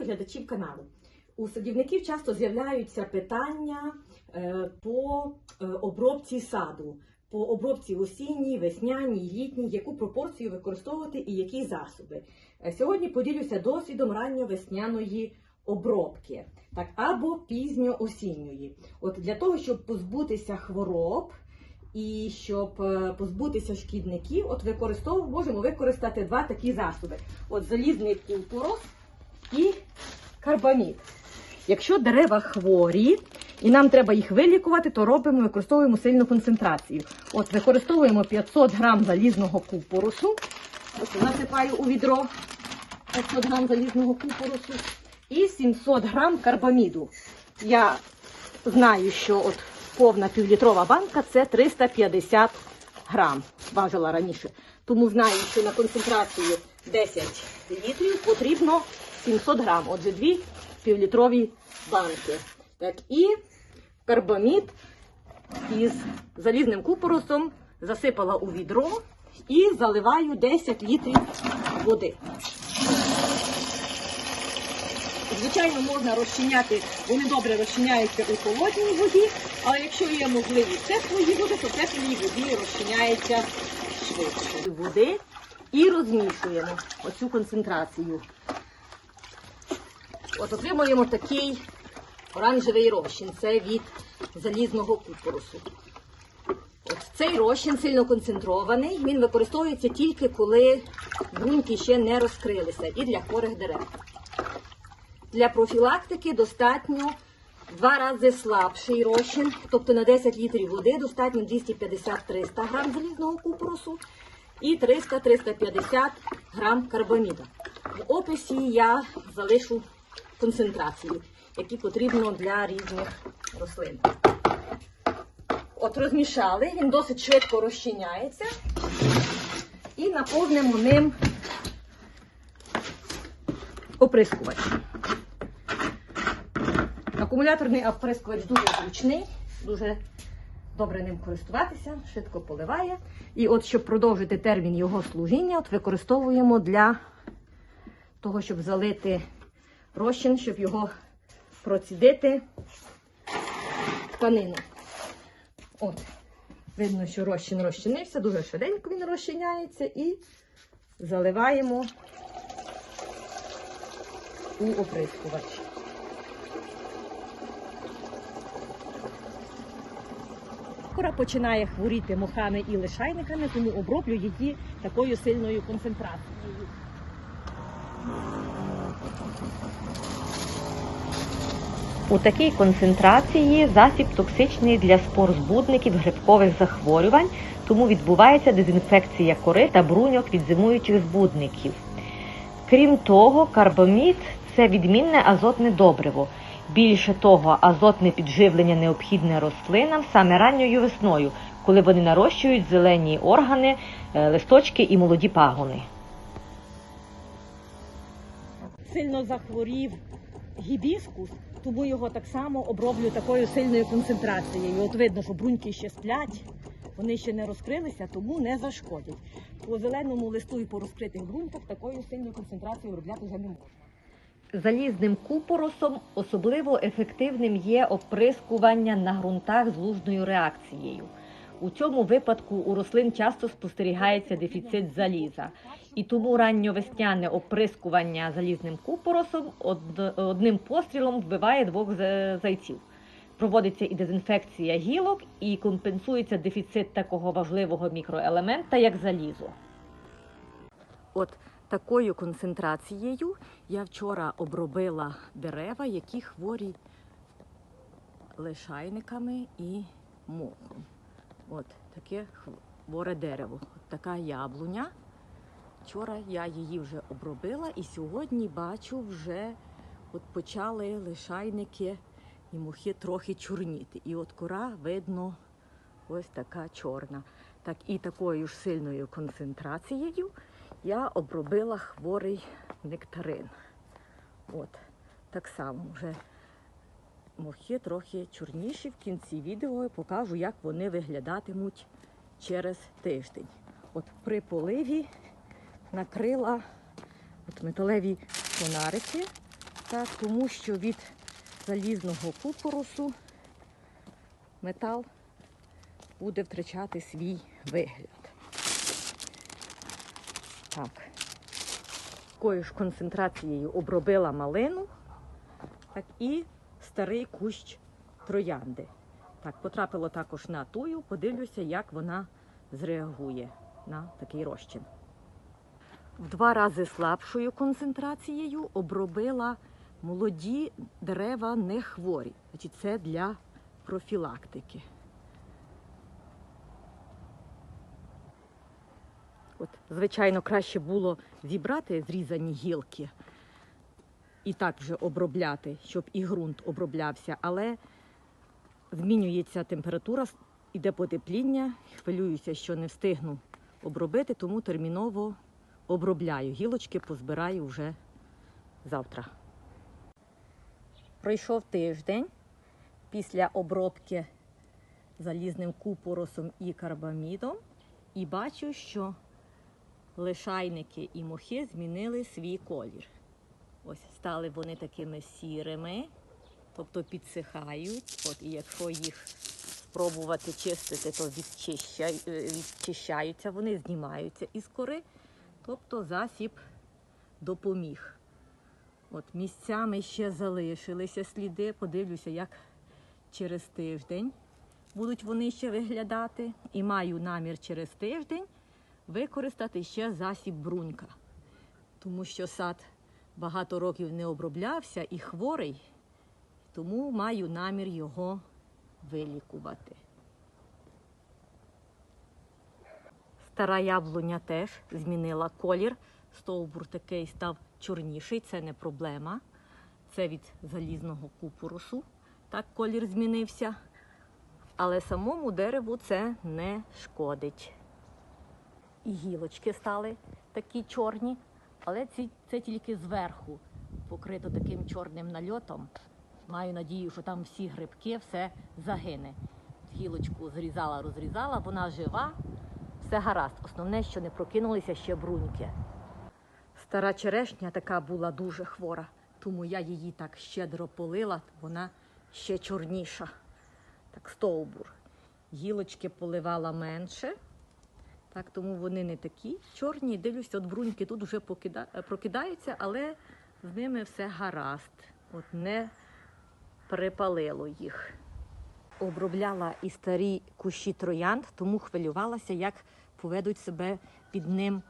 Вітаю глядачів каналу. У садівників часто з'являються питання е, по е, обробці саду, по обробці осінній, весняній, літній, яку пропорцію використовувати і які засоби. Е, Сьогодні поділюся досвідом ранньовесняної обробки, так або пізньоосінньої. От для того, щоб позбутися хвороб. І щоб позбутися шкідників, от використовуємо, можемо використати два такі засоби: от залізний купорос і карбамід. Якщо дерева хворі і нам треба їх вилікувати, то робимо, використовуємо сильну концентрацію. От використовуємо 500 грам залізного купоросу. Ось насипаю у відро 500 грам залізного купоросу і 700 грам карбаміду. Я знаю, що от повна півлітрова банка це 350 грам. Важила раніше. Тому знаю, що на концентрацію 10 літрів потрібно 700 грам. Отже, дві півлітрові банки. Так, і карбамід із залізним купоросом засипала у відро і заливаю 10 літрів води. Звичайно, можна розчиняти, вони добре розчиняються у холодній воді, але якщо є можливість теплої води, то в теплій воді розчиняється швидше. Води і розмішуємо оцю концентрацію. От отримуємо такий оранжевий розчин. Це від залізного купоросу. От цей розчин сильно концентрований. Він використовується тільки коли ґрунти ще не розкрилися і для хворих дерев. Для профілактики достатньо два рази слабший розчин, тобто на 10 літрів води достатньо 250-300 грам залізного купоросу і 300-350 грам карбаміду. В описі я залишу концентрації, які потрібно для різних рослин. От розмішали, він досить швидко розчиняється і наповнимо ним оприскувач. Акумуляторний оприскувач дуже зручний, дуже добре ним користуватися, швидко поливає. І от, щоб продовжити термін його служіння, от використовуємо для того, щоб залити розчин, щоб його процідити тканину. От, видно, що розчин розчинився, дуже швиденько він розчиняється і заливаємо у оприскувач. Кора починає хворіти мохами і лишайниками, тому оброблю її такою сильною концентрацією. У такій концентрації засіб токсичний для спор збудників грибкових захворювань, тому відбувається дезінфекція кори та бруньок від зимуючих збудників. Крім того, карбамід це відмінне азотне добриво. Більше того, азотне підживлення необхідне рослинам саме ранньою весною, коли вони нарощують зелені органи, е, листочки і молоді пагони. Сильно захворів гібіскус, тому його так само оброблю такою сильною концентрацією. От видно, що бруньки ще сплять, вони ще не розкрилися, тому не зашкодять. По зеленому листу і по розкритих ґрунтах такою сильною концентрацією обробляти вже не можна. Залізним купоросом особливо ефективним є оприскування на ґрунтах з лужною реакцією. У цьому випадку у рослин часто спостерігається дефіцит заліза, і тому ранньовесняне оприскування залізним купоросом од- одним пострілом вбиває двох зайців. Проводиться і дезінфекція гілок, і компенсується дефіцит такого важливого мікроелемента, як залізо. От такою концентрацією я вчора обробила дерева, які хворі лишайниками і мохом. От таке хворе дерево. От така яблуня. Вчора я її вже обробила і сьогодні бачу вже от почали лишайники і мухи трохи чорніти. І от кора видно ось така чорна. Так і такою ж сильною концентрацією я обробила хворий нектарин. От, так само вже мохи трохи чорніші. В кінці відео я покажу, як вони виглядатимуть через тиждень. От при поливі накрила от металеві фонарики Так, тому що від залізного купоросу метал буде втрачати свій вигляд. Так. Такою ж концентрацією обробила малину, так і старий кущ троянди. Так, потрапило також на тую, подивлюся, як вона зреагує на такий розчин. В два рази слабшою концентрацією обробила молоді дерева не хворі. Значить, це для профілактики. От, звичайно, краще було зібрати зрізані гілки і так вже обробляти, щоб і ґрунт оброблявся, але змінюється температура, іде потепління, хвилююся, що не встигну обробити, тому терміново обробляю. Гілочки позбираю вже завтра. Пройшов тиждень після обробки залізним купоросом і карбамідом, і бачу, що лишайники і мохи змінили свій колір. Ось стали вони такими сірими, тобто підсихають. От, і якщо їх спробувати чистити, то е, відчищаються, вони знімаються із кори, тобто засіб допоміг. От місцями ще залишилися сліди. Подивлюся, як через тиждень будуть вони ще виглядати. І маю намір через тиждень використати ще засіб брунька, тому що сад багато років не оброблявся і хворий, тому маю намір його вилікувати. Стара яблуня теж змінила колір. Стовбур такий став чорніший, це не проблема. Це від залізного купорусу. Так колір змінився. Але самому дереву це не шкодить. І гілочки стали такі чорні, але ці, це тільки зверху покрито таким чорним нальотом. Маю надію, що там всі грибки, все загине. Гілочку зрізала, розрізала, вона жива, все гаразд. Основне, що не прокинулися ще бруньки. Стара черешня така була дуже хвора, тому я її так щедро полила, вона ще чорніша. Так, стовбур. Гілочки поливала менше, так, тому вони не такі чорні. Дивлюся, от бруньки тут вже покида... прокидаються, але з ними все гаразд. От не припалило їх. Обробляла і старі кущі троянд, тому хвилювалася, як поведуть себе під ним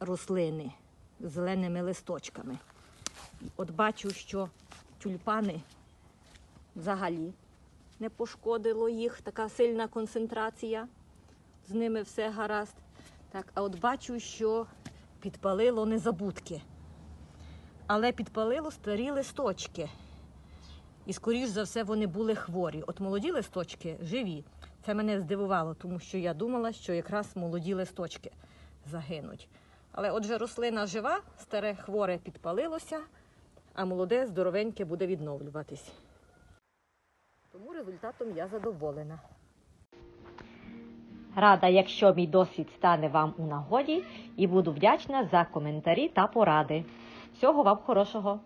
рослини зеленими листочками. От бачу, що тюльпани взагалі не пошкодило їх, така сильна концентрація, з ними все гаразд. Так, а от бачу, що підпалило незабудки. Але підпалило старі листочки. І, скоріш за все, вони були хворі. От молоді листочки живі. Це мене здивувало, тому що я думала, що якраз молоді листочки загинуть. Але отже, рослина жива, старе хворе підпалилося, а молоде здоровеньке буде відновлюватись. Тому результатом я задоволена. Рада, якщо мій досвід стане вам у нагоді, і буду вдячна за коментарі та поради. Всього вам хорошого!